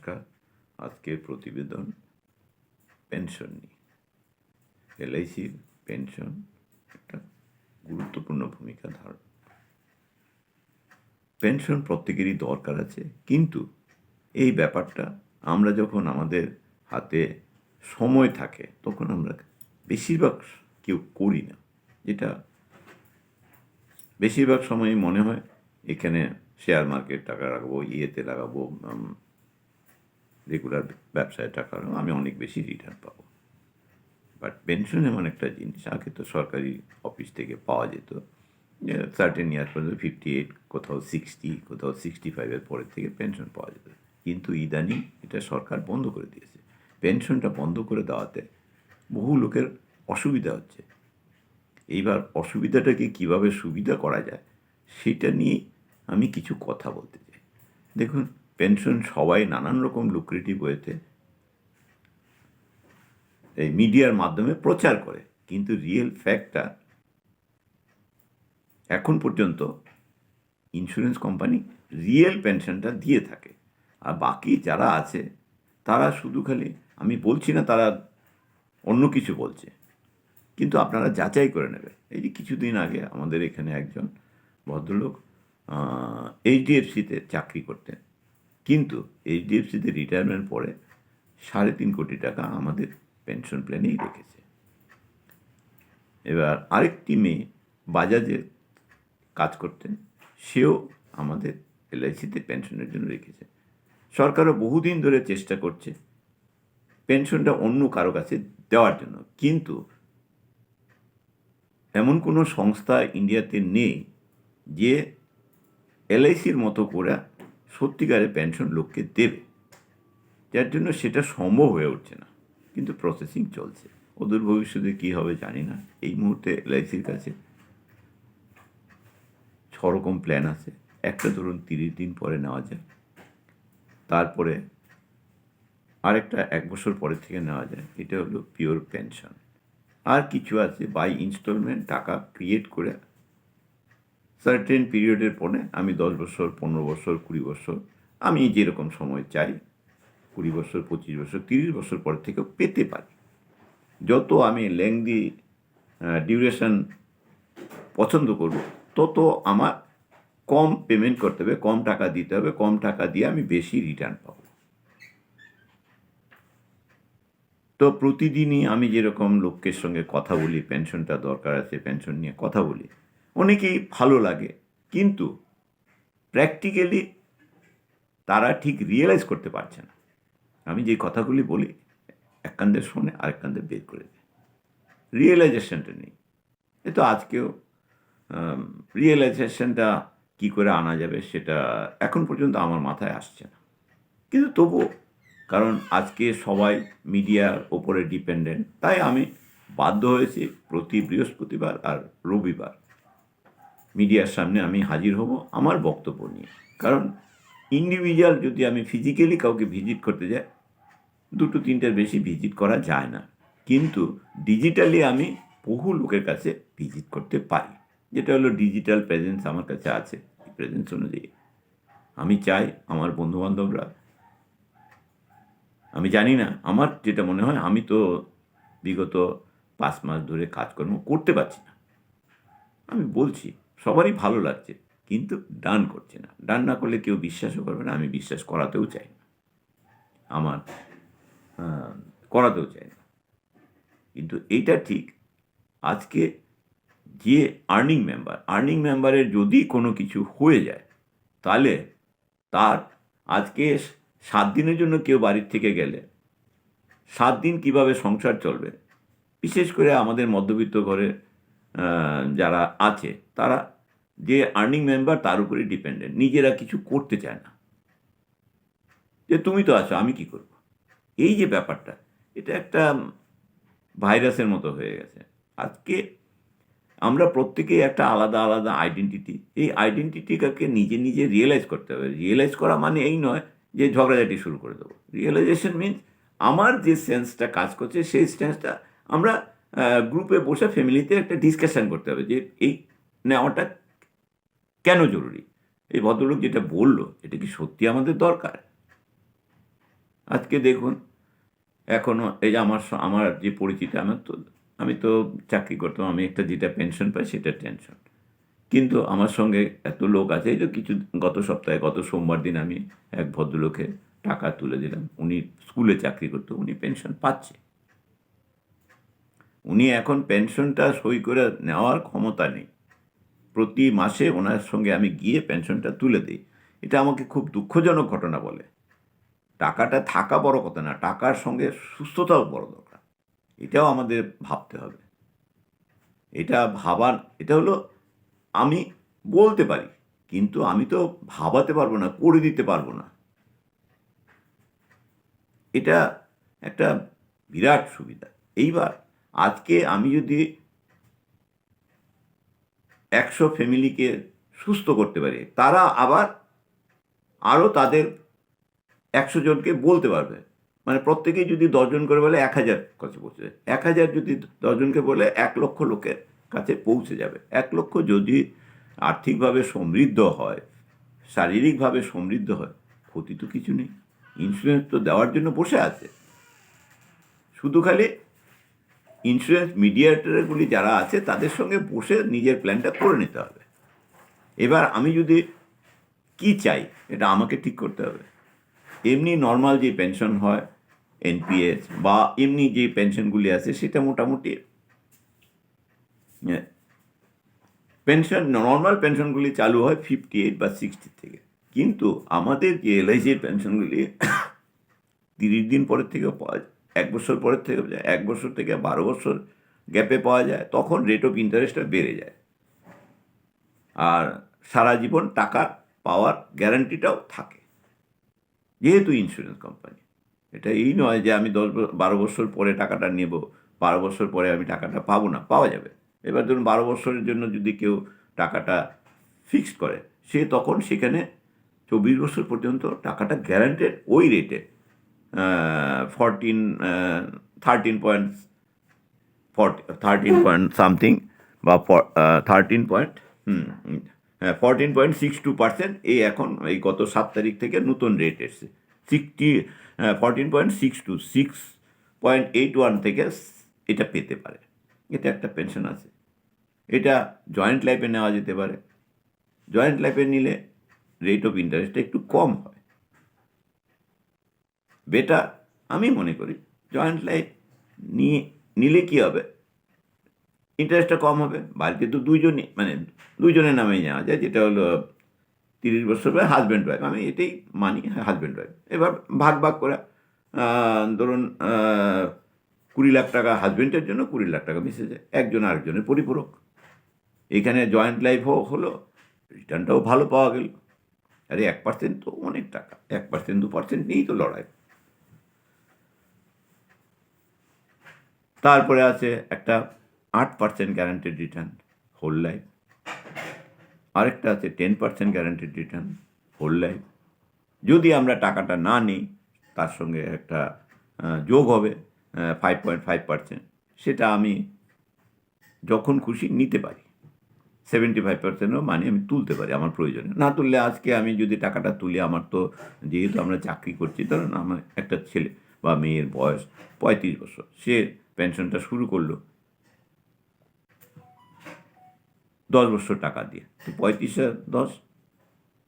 নমস্কার আজকের প্রতিবেদন পেনশন নিয়ে। এলআইসির পেনশন একটা গুরুত্বপূর্ণ ভূমিকা ধারণ। পেনশন প্রত্যেকেরই দরকার আছে, কিন্তু এই ব্যাপারটা আমরা যখন আমাদের হাতে সময় থাকে, তখন আমরা বেশিরভাগ কেউ করি না। যেটা বেশিরভাগ সময়ই মনে হয়, এখানে শেয়ার মার্কেট টাকা রাখব, ইয়েতে লাগাবো রেগুলার ব্যবসায় টাকা আমি অনেক বেশি রিটার্ন পাবো। বাট পেনশন এমন একটা জিনিস, আগে তো সরকারি অফিস থেকে পাওয়া যেত। সার্টেন ইয়ার পর্যন্ত ফিফটি এইট কোথাও সিক্সটি কোথাও সিক্সটি ফাইভের পরের থেকে পেনশন পাওয়া যেত। কিন্তু ইদানিং এটা সরকার বন্ধ করে দিয়েছে। পেনশনটা বন্ধ করে দেওয়াতে বহু লোকের অসুবিধা হচ্ছে। এইবার অসুবিধাটাকে কীভাবে সুবিধা করা যায়, সেটা নিয়ে আমি কিছু কথা বলতে চাই। দেখুন পেনশন সবাই নানান রকম লুক্রেটিভ ওয়েতে এই মিডিয়ার মাধ্যমে প্রচার করে। কিন্তু রিয়েল ফ্যাক্টটা এখন পর্যন্ত ইন্স্যুরেন্স কোম্পানি রিয়েল পেনশনটা দিয়ে থাকে। আর বাকি যারা আছে, তারা শুধু খালি, আমি বলছি না তারা অন্য কিছু বলছে। কিন্তু আপনারা যাচাই করে নেবেন। এই যে কিছুদিন আগে আমাদের এখানে একজন ভদ্রলোক এইচডিএফসিতে চাকরি করতেন। কিন্তু এইচডিএফসিতে রিটায়ারমেন্ট পরে সাড়ে তিন কোটি টাকা আমাদের পেনশন প্ল্যানেই রেখেছে। এবার আরেকটি মেয়ে বাজাজে কাজ করতেন, সেও আমাদের এলআইসিতে পেনশনের জন্য রেখেছে। সরকারও বহুদিন ধরে চেষ্টা করছে পেনশনটা অন্য কারও কাছে দেওয়ার জন্য, কিন্তু এমন কোনো সংস্থা ইন্ডিয়াতে নেই যে এলআইসির মতো করে সত্যিকারে পেনশন লোককে দেবে। যার জন্য সেটা সম্ভব হয়ে উঠছে না। কিন্তু প্রসেসিং চলছে। ওদের ভবিষ্যতে কী হবে জানি না। এই মুহূর্তে এলআইসির কাছে ছ রকম প্ল্যান আছে। একটা ধরুন তিরিশ দিন পরে নেওয়া যায়। তারপরে আরেকটা এক বছর পরে থেকে নেওয়া যায়। এটা হলো পিওর পেনশন আর কিছু আছে। বাই ইনস্টলমেন্ট টাকা ক্রিয়েট করে সার্টেন পিরিয়ডের পরে আমি দশ বছর, পনেরো বছর, কুড়ি বছর, আমি যেরকম সময় চাই, কুড়ি বছর, পঁচিশ বছর, তিরিশ বছর পর থেকেও পেতে পারি। যত আমি লেংদি ডিউরেশন পছন্দ করব, তত আমার কম পেমেন্ট করতে হবে, কম টাকা দিতে হবে, কম টাকা দিয়ে আমি বেশি রিটার্ন পাবো। তো প্রতিদিনই আমি যেরকম লোকের সঙ্গে কথা বলি পেনশনটা দরকার আছে পেনশন নিয়ে কথা বলি অনেকেই ভালো লাগে, কিন্তু প্র্যাকটিক্যালি তারা ঠিক রিয়েলাইজ করতে পারছে না। আমি যে কথাগুলি বলি, এক কান্দে শোনে আরেক কান্দে বের করে দেয়। রিয়েলাইজেশনটা নেই। এ তো আজকেও রিয়েলাইজেশনটা কী করে আনা যাবে সেটা এখন পর্যন্ত আমার মাথায় আসছে না। কিন্তু তবুও, কারণ আজকে সবাই মিডিয়ার ওপরে ডিপেন্ডেন্ট তাই আমি বাধ্য হয়েছি প্রতি বৃহস্পতিবার আর রবিবার মিডিয়ার সামনে আমি হাজির হব আমার বক্তব্য নিয়ে। কারণ ইন্ডিভিজুয়াল যদি আমি ফিজিক্যালি কাউকে ভিজিট করতে যাই, দুটো তিনটের বেশি ভিজিট করা যায় না। কিন্তু ডিজিটালি আমি বহু লোকের কাছে ভিজিট করতে পারি। যেটা হলো ডিজিটাল প্রেজেন্স আমার কাছে আছে প্রেজেন্স অনুযায়ী। আমি চাই আমার বন্ধুবান্ধবরা, আমি জানি না, আমার যেটা মনে হয়, আমি তো বিগত পাঁচ মাস ধরে কাজকর্ম করতে পারছি না। আমি বলছি সবারই ভালো লাগছে, কিন্তু ডান করছে না। ডান না করলে কেউ বিশ্বাসও করবে না, আমি বিশ্বাস করাতেও চাই না। আমার করাতেও চাই না। কিন্তু এইটা ঠিক, আজকে যে আর্নিং মেম্বার আর্নিং মেম্বারের যদি কোনো কিছু হয়ে যায়, তাহলে তার আজকে সাত দিনের জন্য কেউ বাড়ির থেকে গেলে, সাত দিন কীভাবে সংসার চলবে? বিশেষ করে আমাদের মধ্যবিত্ত ঘরে যারা আছে তারা যে আর্নিং মেম্বার তার উপরে ডিপেন্ডেন্ট নিজেরা কিছু করতে চায় না। যে তুমি তো আছো, আমি কি করব? এই যে ব্যাপারটা, এটা একটা ভাইরাসের মতো হয়ে গেছে। আজকে আমরা প্রত্যেকেই একটা আলাদা আলাদা আইডেন্টিটি এই আইডেন্টিটিটাকে নিজে নিজে রিয়েলাইজ করতে হবে। রিয়েলাইজ করা মানে এই নয় যে ঝগড়াঝাটি শুরু করে দেবো। রিয়েলাইজেশন মিনস আমার যে সেন্সটা কাজ করছে, সেই সেন্সটা আমরা গ্রুপে বসে ফ্যামিলিতে একটা ডিসকাশন করতে হবে যে এই নেওয়াটা কেন জরুরি? এই ভদ্রলোক যেটা বলল, এটা কি সত্যি আমাদের দরকার? আজকে দেখুন এখনও এই যে আমার আমার যে পরিচিত আমার তো, আমি তো চাকরি করতাম, আমি একটা যেটা পেনশন পাই সেটা টেনশন কিন্তু আমার সঙ্গে এত লোক আছে, এই যে কিছু গত সপ্তাহে, গত সোমবার দিন আমি এক ভদ্রলোকে টাকা তুলে দিলাম। উনি স্কুলে চাকরি করতো, উনি পেনশন পাচ্ছে। উনি এখন পেনশনটা সই করে নেওয়ার ক্ষমতা নেই। প্রতি মাসে ওনার সঙ্গে আমি গিয়ে পেনশনটা তুলে দিই। এটা আমাকে খুব দুঃখজনক ঘটনা বলে। টাকাটা থাকা বড় কথা না, টাকার সঙ্গে সুস্থতাও বড় দরকার। এটাও আমাদের ভাবতে হবে। এটা ভাবার, এটা হলো আমি বলতে পারি, কিন্তু আমি তো ভাবাতে পারব না, করে দিতে পারব না। এটা একটা বিরাট সুবিধা। এইবার আজকে আমি যদি একশো ফ্যামিলিকে সুস্থ করতে পারি। তারা আবার আরও তাদের একশো জনকে বলতে পারবে। মানে প্রত্যেকেই যদি দশজন করে বলে এক হাজার কাছে পৌঁছে যায়। এক হাজার যদি দশজনকে বলে এক লক্ষ লোকের কাছে পৌঁছে যাবে। এক লক্ষ যদি আর্থিকভাবে সমৃদ্ধ হয়, শারীরিকভাবে সমৃদ্ধ হয়, ক্ষতি তো কিছু নেই। ইন্স্যুরেন্স তো দেওয়ার জন্য বসে আছে। শুধু খালি ইন্স্যুরেন্স মিডিয়েটারগুলি যারা আছে, তাদের সঙ্গে বসে নিজের প্ল্যানটা করে নিতে হবে। এবার আমি যদি কি চাই, এটা আমাকে ঠিক করতে হবে। এমনি নর্মাল যে পেনশন হয় এনপিএস বা এমনি যে পেনশনগুলি আছে, সেটা মোটামুটি পেনশন নর্মাল পেনশনগুলি চালু হয় ফিফটি এইট বা সিক্সটি থেকে। কিন্তু আমাদের যে এলআইসির পেনশনগুলি তিরিশ দিন পরের থেকে পাওয়া যায়। এক বছর পরের থেকে, এক বছর থেকে বারো বছর গ্যাপে পাওয়া যায়, তখন রেট অফ ইন্টারেস্টটা বেড়ে যায়। আর সারা জীবন টাকা পাওয়ার গ্যারান্টিটাও থাকে। যেহেতু ইন্স্যুরেন্স কোম্পানি এটা এই নয় যে আমি দশ বারো বছর পরে টাকাটা নেব, বারো বছর পরে আমি টাকাটা পাবো না, পাওয়া যাবে। এবার ধরুন বারো বছরের জন্য যদি কেউ টাকাটা ফিক্সড করে, সে তখন সেখানে চব্বিশ বছর পর্যন্ত টাকাটা গ্যারান্টেড ওই রেটে fourteen thirteen point thirteen point something বা thirteen point fourteen point six two percent এই এখন, এই গত সাত তারিখ থেকে নতুন রেট এসছে। Sixty fourteen point six two six point eight one থেকে এটা পেতে পারে। এটা একটা পেনশন আছে। এটা জয়েন্ট লাইফে নেওয়া যেতে পারে। জয়েন্ট লাইফে নিলে রেট অফ ইন্টারেস্টটা একটু কম হয়। বেটার আমি মনে করি। জয়েন্ট লাইফ নিয়ে, নিলে কী হবে? ইন্টারেস্টটা কম হবে। বাড়িতে তো দুইজনই মানে দুইজনের নামেই নেওয়া যায়, যেটা হলো তিরিশ বছর পরে হাজব্যান্ড ওয়াইফ আমি এটাই মানি হাজব্যান্ড ওয়াইফ এবার ভাগ ভাগ করে ধরুন কুড়ি লাখ টাকা হাজব্যান্ডের জন্য কুড়ি লাখ টাকা মিশে যায়। একজন আরেকজনের পরিপূরক। এখানে জয়েন্ট লাইফ হোক, হলো রিটার্নটাও ভালো পাওয়া গেল। আরে এক পার্সেন্ট তো অনেক টাকা। এক পার্সেন্ট দু পার্সেন্ট নিয়েই তো লড়াই। তারপরে আছে একটা আট percent guaranteed return whole life আরেকটা আছে ten percent guaranteed return whole life যদি আমরা টাকাটা না নিই, তার সঙ্গে একটা যোগ হবে ফাইভ পয়েন্ট ফাইভ পার্সেন্ট সেটা আমি যখন খুশি নিতে পারি। সেভেন্টি ফাইভ পার্সেন্টও মানে আমি তুলতে পারি, আমার প্রয়োজনে। না তুললে আজকে আমি যদি টাকাটা তুলি, আমার তো যেহেতু আমরা চাকরি করছি, ধরুন আমার একটা ছেলে বা মেয়ের বয়স পঁয়ত্রিশ বছর, সে পেনশনটা শুরু করল। দশ বছর টাকা দিয়ে। তো পঁয়ত্রিশে, দশ,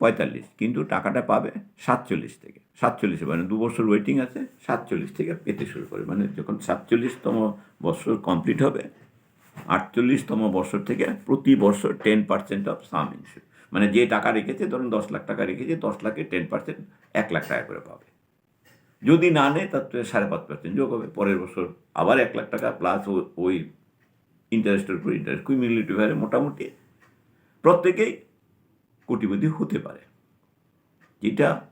পঁয়তাল্লিশ। কিন্তু টাকাটা পাবে সাতচল্লিশ থেকে। সাতচল্লিশে মানে দু বছর ওয়েটিং আছে, সাতচল্লিশ থেকে পেতে শুরু করে। মানে যখন সাতচল্লিশতম বছর কমপ্লিট হবে, আটচল্লিশতম বছর থেকে প্রতি বছর ten percent of sum insured মানে যে টাকা রেখেছে, ধরুন দশ লাখ টাকা রেখেছে, দশ লাখে টেন পার্সেন্ট এক লাখ টাকা করে পাবে। যদি না নেয়, তার সাড়ে পাঁচ পার্সেন্ট যোগ হবে। পরের বছর আবার এক লাখ টাকা প্লাস ওই ইন্টারেস্টের উপর ইন্টারেস্ট কুইমিলিটিভ হারে মোটামুটি। প্রত্যেকেই কোটিপতি হতে পারে। যেটা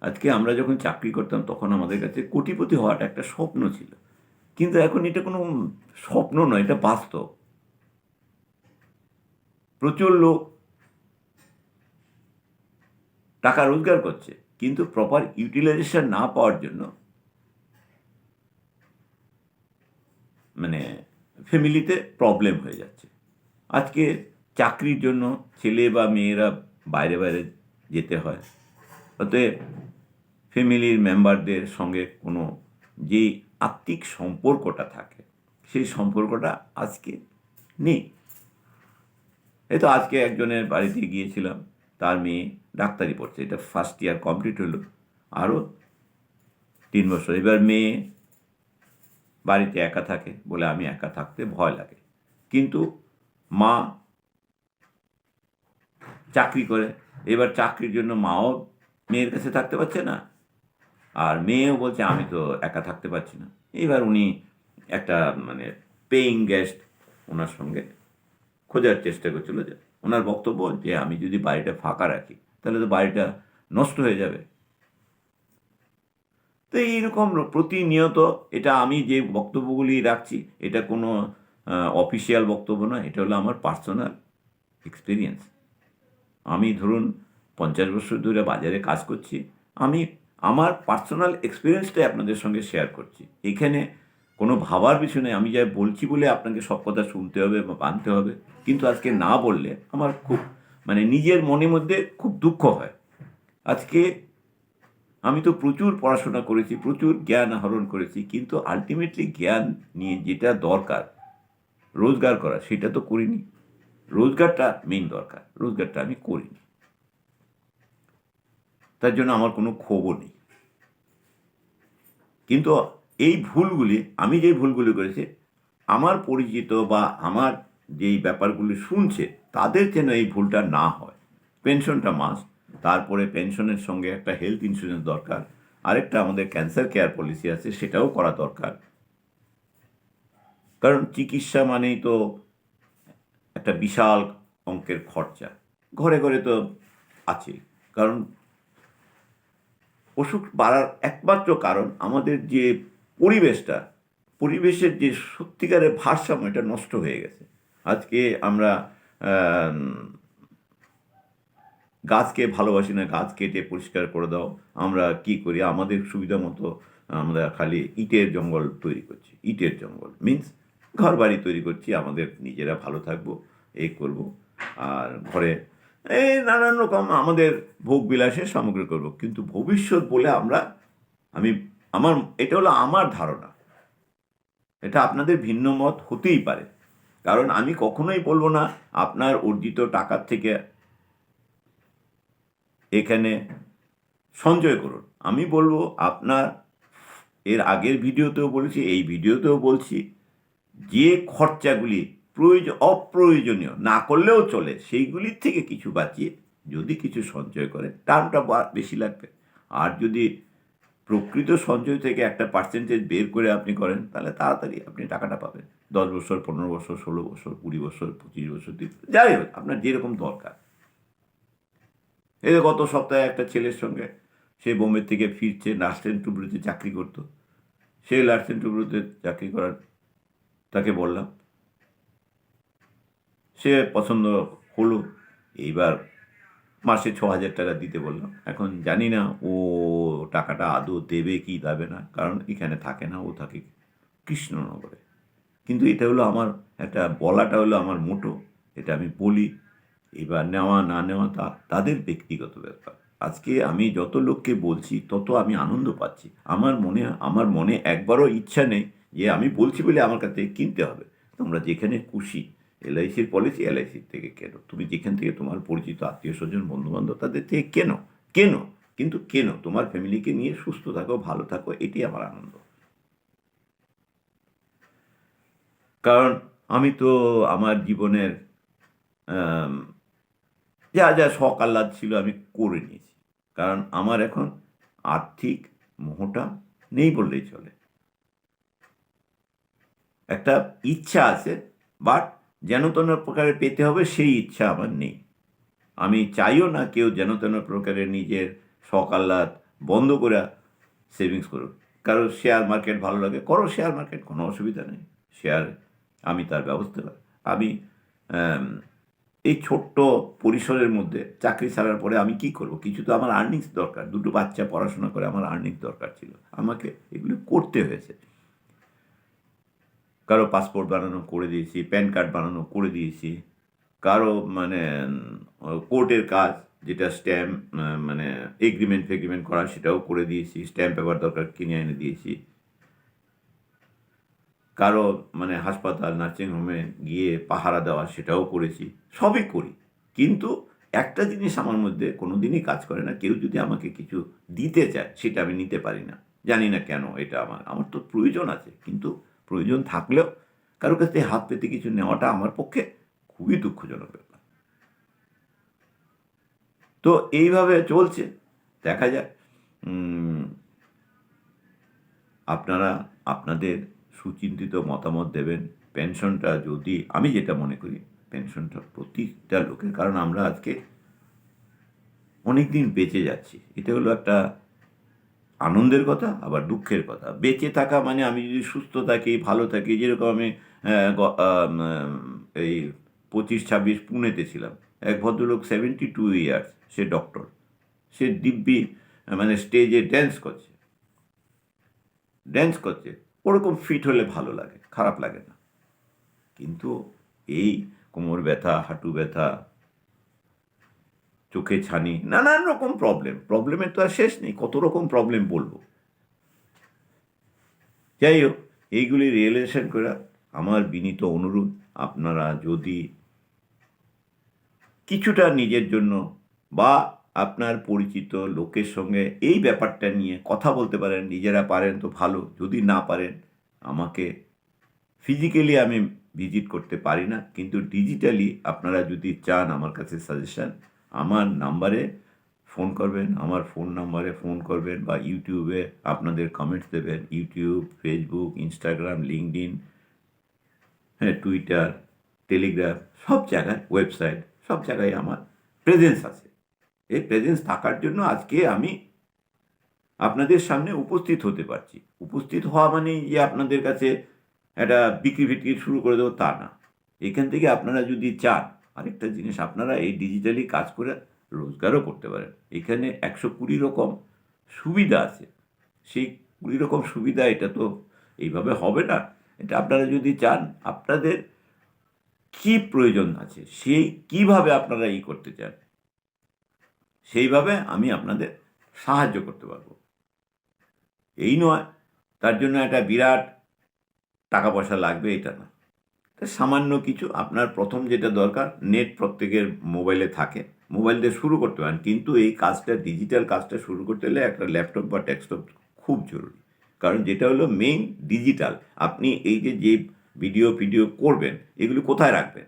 আজকে আমরা যখন চাকরি করতাম, তখন আমাদের কাছে কোটিপতি হওয়াটা একটা স্বপ্ন ছিল। কিন্তু এখন এটা কোনো স্বপ্ন নয়, এটা বাস্তব। প্রচুর লোক টাকা রোজগার করছে। কিন্তু প্রপার ইউটিলাইজেশন না পাওয়ার জন্য মানে ফ্যামিলিতে প্রবলেম হয়ে যাচ্ছে। আজকে চাকরির জন্য ছেলে বা মেয়েরা বাইরে বাইরে যেতে হয়। অতএব ফ্যামিলির মেম্বারদের সঙ্গে কোনো যে আত্মিক সম্পর্কটা থাকে, সেই সম্পর্কটা আজকে নেই। এই তো আজকে একজনের বাড়িতে গিয়েছিলাম। তার মেয়ে ডাক্তারি পড়ছে। এটা ফার্স্ট ইয়ার কমপ্লিট হলো। আরও তিন বছর। এবার মেয়ে বাড়িতে একা থাকে বলে আমি একা থাকতে ভয় লাগে। কিন্তু মা চাকরি করে। এবার চাকরির জন্য মাও মেয়ের কাছে থাকতে পারছে না। আর মেয়েও বলছে, আমি তো একা থাকতে পারছি না। এবার উনি একটা মানে পেইং গেস্ট ওনার সঙ্গে খোঁজার চেষ্টা করছিল যে ওনার বক্তব্য যে আমি যদি বাড়িটা ফাঁকা রাখি, তাহলে তো বাড়িটা নষ্ট হয়ে যাবে। তো এইরকম প্রতিনিয়ত এটা আমি যে বক্তব্যগুলি রাখছি, এটা কোনো অফিসিয়াল বক্তব্য নয়, এটা হলো আমার পার্সোনাল এক্সপিরিয়েন্স আমি ধরুন পঞ্চাশ বছর ধরে বাজারে কাজ করছি, আমি আমার পার্সোনাল এক্সপিরিয়েন্সটাই আপনাদের সঙ্গে শেয়ার করছি। এখানে কোনো ভাবার পিছনে আমি যা বলছি বলে আপনাকে সব কথা শুনতে হবে বা মানতে হবে। কিন্তু আজকে না বললে আমার খুব মানে নিজের মনের মধ্যে খুব দুঃখ হয়। আজকে আমি তো প্রচুর পড়াশোনা করেছি, প্রচুর জ্ঞান আহরণ করেছি, কিন্তু আলটিমেটলি জ্ঞান নিয়ে যেটা দরকার, রোজগার করা, সেটা তো করিনি। রোজগারটা মেইন দরকার, রোজগারটা আমি করিনি। তার জন্য আমার কোনো ক্ষোভও নেই। কিন্তু এই ভুলগুলি, আমি যে ভুলগুলি করেছি, আমার পরিচিত বা আমার যেই ব্যাপারগুলি শুনছে, তাদের যেন এই ভুলটা না হয়। পেনশনটা মাস্ট তারপরে পেনশনের সঙ্গে একটা হেলথ ইন্স্যুরেন্স দরকার, আরেকটা আমাদের ক্যান্সার কেয়ার পলিসি আছে, সেটাও করা দরকার। কারণ চিকিৎসা মানেই তো একটা বিশাল অঙ্কের খরচা। ঘরে ঘরে তো আছে কারণ অসুখ বাড়ার একমাত্র কারণ আমাদের যে পরিবেশটা পরিবেশের যে সত্যিকারের ভারসাম্য এটা নষ্ট হয়ে গেছে। আজকে আমরা আম, গাছকে ভালোবাসি না গাছ কেটে পরিষ্কার করে দাও আমরা কি করি? আমাদের সুবিধা মতো আমরা খালি ইটের জঙ্গল তৈরি করছি। ইটের জঙ্গল মিন্স ঘর বাড়ি তৈরি করছি আমাদের নিজেরা ভালো থাকব এই করব। আর ঘরে এই নানান রকম আমাদের ভোগ বিলাসের সামগ্রী করব। কিন্তু ভবিষ্যৎ বলে আমরা আমি আমার, এটা হলো আমার ধারণা। এটা আপনাদের ভিন্ন মত হতেই পারে। কারণ আমি কখনোই বলব না, আপনার অর্জিত টাকার থেকে এখানে সঞ্চয় করুন। আমি বলব, আপনার, এর আগের ভিডিওতেও বলেছি, এই ভিডিওতেও বলছি, যে খরচাগুলি প্রয়োজন অপ্রয়োজনীয়, না করলেও চলে, সেইগুলির থেকে কিছু বাঁচিয়ে যদি কিছু সঞ্চয় করে টার্মটা বেশি লাগবে। আর যদি প্রকৃত সঞ্চয় থেকে একটা পার্সেন্টেজ বের করে আপনি করেন, তাহলে তাড়াতাড়ি আপনি টাকাটা পাবেন। দশ বছর, পনেরো বছর, ষোলো বছর, কুড়ি বছর, পঁচিশ বছর যাই হোক, আপনার যেরকম দরকার। এই গত সপ্তাহে একটা ছেলের সঙ্গে, সে বোম্বে থেকে ফিরছে লার্সেন টুবরুতে চাকরি করতো। সে লার্সেন টুবরুতে চাকরি করার, তাকে বললাম, সে পছন্দ হলো, এইবার মাসে ছ হাজার টাকা দিতে বললাম এখন জানি না ও টাকাটা আদৌ দেবে কি দেবে না, কারণ এখানে থাকে না, ও থাকে কৃষ্ণনগরে। কিন্তু এটা হলো আমার একটা, বলাটা হলো আমার মোটো, এটা আমি বলি। এবার নেওয়া না নেওয়া তা তাদের ব্যক্তিগত ব্যাপার। আজকে আমি যত লোককে বলছি, তত আমি আনন্দ পাচ্ছি। আমার মনে আমার মনে একবারও ইচ্ছা নেই যে আমি বলছি বলে আমার কাছে কিনতে হবে। তোমরা যেখানে খুশি এলআইসির পলিসি এলআইসির থেকে কেনো? তুমি যেখান থেকে তোমার পরিচিত আত্মীয় স্বজন, বন্ধুবান্ধব, তাদের থেকে কেনো? কেনো? কিন্তু কেনো? তোমার ফ্যামিলিকে নিয়ে সুস্থ থাকো, ভালো থাকো এটি আমার আনন্দ। কারণ আমি তো আমার জীবনের যা যা শখ আহ্লাদ ছিল আমি করে নিয়েছি। কারণ আমার এখন আর্থিক মোহটা নেই বললেই চলে। একটা ইচ্ছা আছে বাট যেন তেন প্রকারে পেতে হবে, সেই ইচ্ছা আমার নেই। আমি চাইও না কেউ যেন তেন প্রকারে নিজের আহ্লাদ বন্ধ করে সেভিংস করুক। কারও শেয়ার মার্কেট ভালো লাগে, করো শেয়ার মার্কেট কোনো অসুবিধা নেই। শেয়ার আমি তার ব্যবস্থা আমি এই ছোট্ট পরিসরের মধ্যে চাকরি ছাড়ার পরে আমি কি করব? কিছু তো আমার আর্নিংস দরকার। দুটো বাচ্চা পড়াশোনা করে আমার আর্নিংস দরকার ছিল। আমাকে এগুলো করতে হয়েছে। কারও পাসপোর্ট বানানো করে দিয়েছি প্যান কার্ড বানানো করে দিয়েছি, কারও মানে কোর্টের কাজ, যেটা স্ট্যাম্প মানে এগ্রিমেন্ট ফেগ্রিমেন্ট করা, সেটাও করে দিয়েছি স্ট্যাম্প পেপার দরকার কিনে এনে দিয়েছি। কারও মানে হাসপাতাল নার্সিংহোমে গিয়ে পাহারা দেওয়া, সেটাও করেছি, সবই করি। কিন্তু একটা জিনিস আমার মধ্যে কোনো দিনই কাজ করে না, কেউ যদি আমাকে কিছু দিতে চায়, সেটা আমি নিতে পারি না। জানি না কেন এটা আমার আমার তো প্রয়োজন আছে, কিন্তু প্রয়োজন থাকলেও কারও কাছ থেকে হাত পেতে কিছু নেওয়াটা আমার পক্ষে খুবই দুঃখজনক ব্যাপার। তো এইভাবে চলছে। দেখা যাক আপনারা আপনাদের সুচিন্তিত মতামত দেবেন। পেনশনটা যদি, আমি যেটা মনে করি, পেনশনটা প্রতিটা লোকের। কারণ আমরা আজকে অনেক দিন বেঁচে যাচ্ছি। এটা হলো একটা আনন্দের কথা, আবার দুঃখের কথা। বেঁচে থাকা মানে আমি যদি সুস্থ থাকি, ভালো থাকি, যেরকম আমি এই পঁচিশ, ছাব্বিশ পুনেতে ছিলাম। এক ভদ্রলোক সেভেন্টি টু ইয়ার্স সে ডক্টর সে দিব্যি মানে স্টেজে ড্যান্স করছে। ড্যান্স করছে। ওরকম ফিট হলে ভালো লাগে, খারাপ লাগে না। কিন্তু এই কোমর ব্যথা, হাঁটু ব্যথা চোখে ছানি, নানান রকম প্রবলেম প্রবলেমের তো আর শেষ নেই, কত রকম প্রবলেম বলব? যাই হোক এইগুলি রিয়েলাইজেশন করা আমার বিনীত অনুরোধ, আপনারা যদি কিছুটা নিজের জন্য বা আপনার পরিচিত লোকের সঙ্গে এই ব্যাপারটা নিয়ে কথা বলতে পারেন, নিজেরা পারেন তো ভালো, যদি না পারেন, আমাকে ফিজিক্যালি আমি ভিজিট করতে পারি না, কিন্তু ডিজিটালি আপনারা যদি চান আমার কাছে সাজেশন আমার নাম্বারে ফোন করবেন, আমার ফোন নাম্বারে ফোন করবেন বা ইউটিউবে আপনাদের কমেন্টস দেবেন। ইউটিউব ফেসবুক ইনস্টাগ্রাম লিঙ্কডিন হ্যাঁ টুইটার টেলিগ্রাম সব জায়গায় ওয়েবসাইট সব জায়গায় আমার প্রেজেন্স আছে। এই প্রেজেন্স থাকার জন্য আজকে আমি আপনাদের সামনে উপস্থিত হতে পারছি। উপস্থিত হওয়া মানে যে আপনাদের কাছে একটা বিক্রি ফিক্রি শুরু করে দেবো তা না। এখান থেকে আপনারা যদি চান আরেকটা জিনিস, আপনারা এই ডিজিটালি কাজ করে রোজগারও করতে পারেন। এখানে একশো কুড়ি রকম সুবিধা আছে। সেই কুড়ি রকম সুবিধা এটা তো এইভাবে হবে না। এটা আপনারা যদি চান, আপনাদের কি প্রয়োজন আছে সেই কীভাবে আপনারা ই করতে চান, সেইভাবে আমি আপনাদের সাহায্য করতে পারব। এই নয়, তার জন্য একটা বিরাট টাকা পয়সা লাগবে, এটা না। সামান্য কিছু আপনার প্রথম যেটা দরকার নেট প্রত্যেকের মোবাইলে থাকে। মোবাইল দিয়ে শুরু করতে পারেন, কিন্তু এই কাজটা ডিজিটাল কাজটা শুরু করতে হলে একটা ল্যাপটপ বা ডেস্কটপ খুব জরুরি। কারণ যেটা হলো মেইন ডিজিটাল আপনি এই যে যে ভিডিও ফিডিও করবেন, এগুলো কোথায় রাখবেন?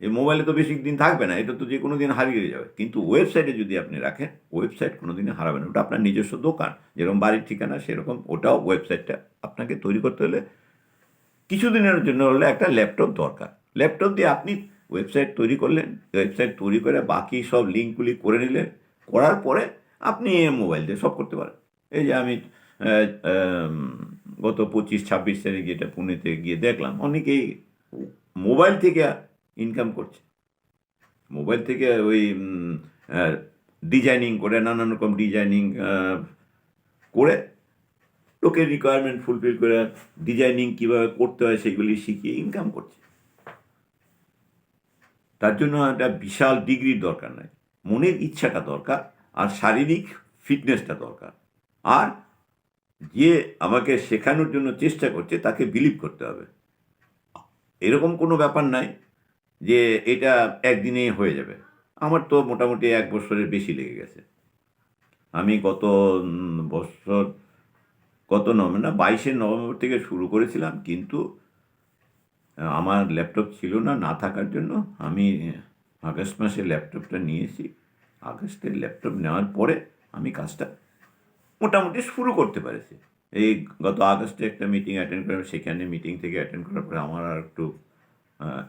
এই মোবাইলে তো বেশি দিন থাকবে না, এটা তো যে কোনো দিন হারিয়ে যাবে। কিন্তু ওয়েবসাইটে যদি আপনি রাখেন ওয়েবসাইট কোনো দিনে হারাবে না, ওটা আপনার নিজস্ব দোকান। যেরকম বাড়ির ঠিকানা, সেরকম ওটাও ওয়েবসাইটটা আপনাকে তৈরি করতে হলে কিছুদিনের জন্য হলে একটা ল্যাপটপ দরকার। ল্যাপটপ দিয়ে আপনি ওয়েবসাইট তৈরি করলেন, ওয়েবসাইট তৈরি করে বাকি সব লিঙ্কগুলি করে নিলেন, করার পরে আপনি মোবাইল দিয়ে সব করতে পারেন। এই যে আমি গত পঁচিশ, ছাব্বিশ তারিখ যেটা পুনেতে গিয়ে দেখলাম, অনেকেই মোবাইল থেকে ইনকাম করছে। মোবাইল থেকে ওই ডিজাইনিং করে, নানান রকম ডিজাইনিং করে লোকের রিকোয়ারমেন্ট ফুলফিল করে ডিজাইনিং কীভাবে করতে হয় সেগুলি শিখিয়ে ইনকাম করছে। তার জন্য একটা বিশাল ডিগ্রির দরকার নাই। মনের ইচ্ছাটা দরকার, আর শারীরিক ফিটনেসটা দরকার। আর যে আমাকে শেখানোর জন্য চেষ্টা করছে, তাকে বিলিভ করতে হবে। এরকম কোনো ব্যাপার নাই যে এটা একদিনেই হয়ে যাবে। আমার তো মোটামুটি এক বছরের বেশি লেগে গেছে। আমি গত বছর গত নভেম্বর, না, বাইশে নভেম্বর থেকে শুরু করেছিলাম, কিন্তু আমার ল্যাপটপ ছিল না না থাকার জন্য আমি আগস্ট মাসে ল্যাপটপটা নিয়েছি। আগস্টের ল্যাপটপ নেওয়ার পরে আমি কাজটা মোটামুটি শুরু করতে পেরেছি। এই গত আগস্টে একটা মিটিং অ্যাটেন্ড করলাম সেখানে মিটিং থেকে অ্যাটেন্ড করার পরে আমার আর একটু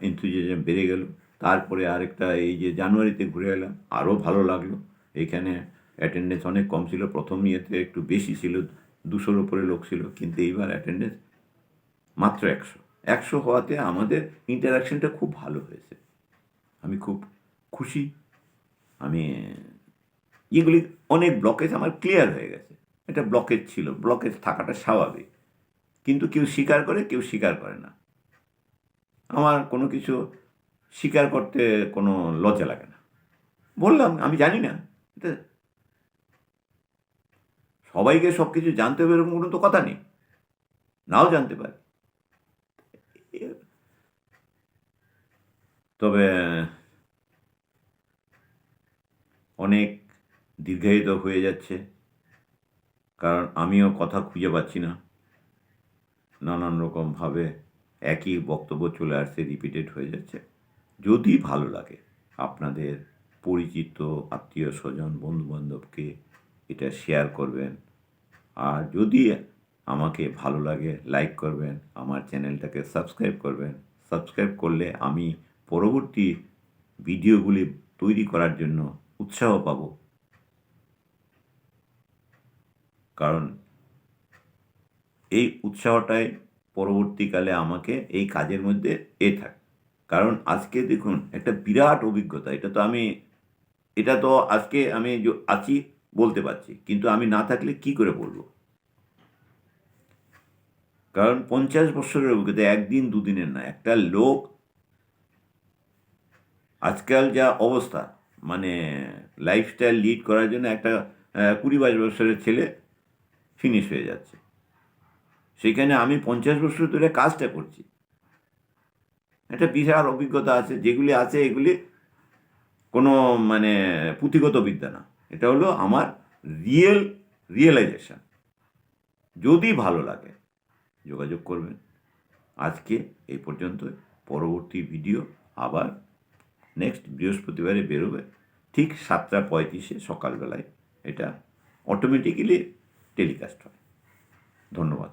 এনথুজিয়াজম বেড়ে গেল। তারপরে আরেকটা এই যে জানুয়ারিতে ঘুরে এলাম, আরও ভালো লাগল। এখানে অ্যাটেন্ডেন্স অনেক কম ছিল, প্রথম ইয়েতে একটু বেশি ছিল দুশোর ওপরে লোক ছিল, কিন্তু এইবার অ্যাটেন্ডেন্স মাত্র একশো। একশো হওয়াতে আমাদের ইন্টারাকশনটা খুব ভালো হয়েছে। আমি খুব খুশি। আমি, এগুলি অনেক ব্লকেজ আমার ক্লিয়ার হয়ে গেছে। এটা ব্লকেজ ছিল ব্লকেজ থাকাটা স্বাভাবিক। কিন্তু কেউ স্বীকার করে, কেউ স্বীকার করে না। আমার কোনো কিছু স্বীকার করতে কোনো লজ্জা লাগে না। বললাম, আমি জানি না। এটা সবাইকে সব কিছু জানতে হবে এরকম কোনো তো কথা নেই। নাও জানতে পারে। তবে অনেক দীর্ঘায়িত হয়ে যাচ্ছে, কারণ আমিও কথা খুঁজে পাচ্ছি না। নানান রকমভাবে একই বক্তব্য চলে আসছে রিপিটেড হয়ে যাচ্ছে। যদি ভালো লাগে আপনাদের পরিচিত, আত্মীয় স্বজন, বন্ধুবান্ধবকে এটা শেয়ার করবেন। আর যদি আমাকে ভালো লাগে লাইক করবেন, আমার চ্যানেলটাকে সাবস্ক্রাইব করবেন। সাবস্ক্রাইব করলে আমি পরবর্তী ভিডিওগুলি তৈরি করার জন্য উৎসাহ পাব। কারণ এই উৎসাহটাই পরবর্তীকালে আমাকে এই কাজের মধ্যে এ থাকে। কারণ আজকে দেখুন, একটা বিরাট অভিজ্ঞতা। এটা তো আমি, এটা তো আজকে আমি আছি বলতে পারছি, কিন্তু আমি না থাকলে কি করে বলব? কারণ পঞ্চাশ বছরের অভিজ্ঞতা একদিন দুদিনের না, একটা লোক আজকাল যা অবস্থা মানে লাইফস্টাইল লিড করার জন্য একটা কুড়ি বাইশ বছরের ছেলে ফিনিশ হয়ে যাচ্ছে। সেখানে আমি পঞ্চাশ বছর ধরে কাজটা করছি। একটা বিশাল অভিজ্ঞতা আছে, যেগুলি আছে এগুলি কোনো মানে পুঁথিগত বিদ্যা না। এটা হলো আমার রিয়েল রিয়েলাইজেশান যদি ভালো লাগে, যোগাযোগ করবেন। আজকে এই পর্যন্ত পরবর্তী ভিডিও আবার নেক্সট বৃহস্পতিবারে বেরোবে। ঠিক সাতটা পঁয়ত্রিশে সকালবেলায় এটা অটোমেটিক্যালি টেলিকাস্ট হয়। ধন্যবাদ।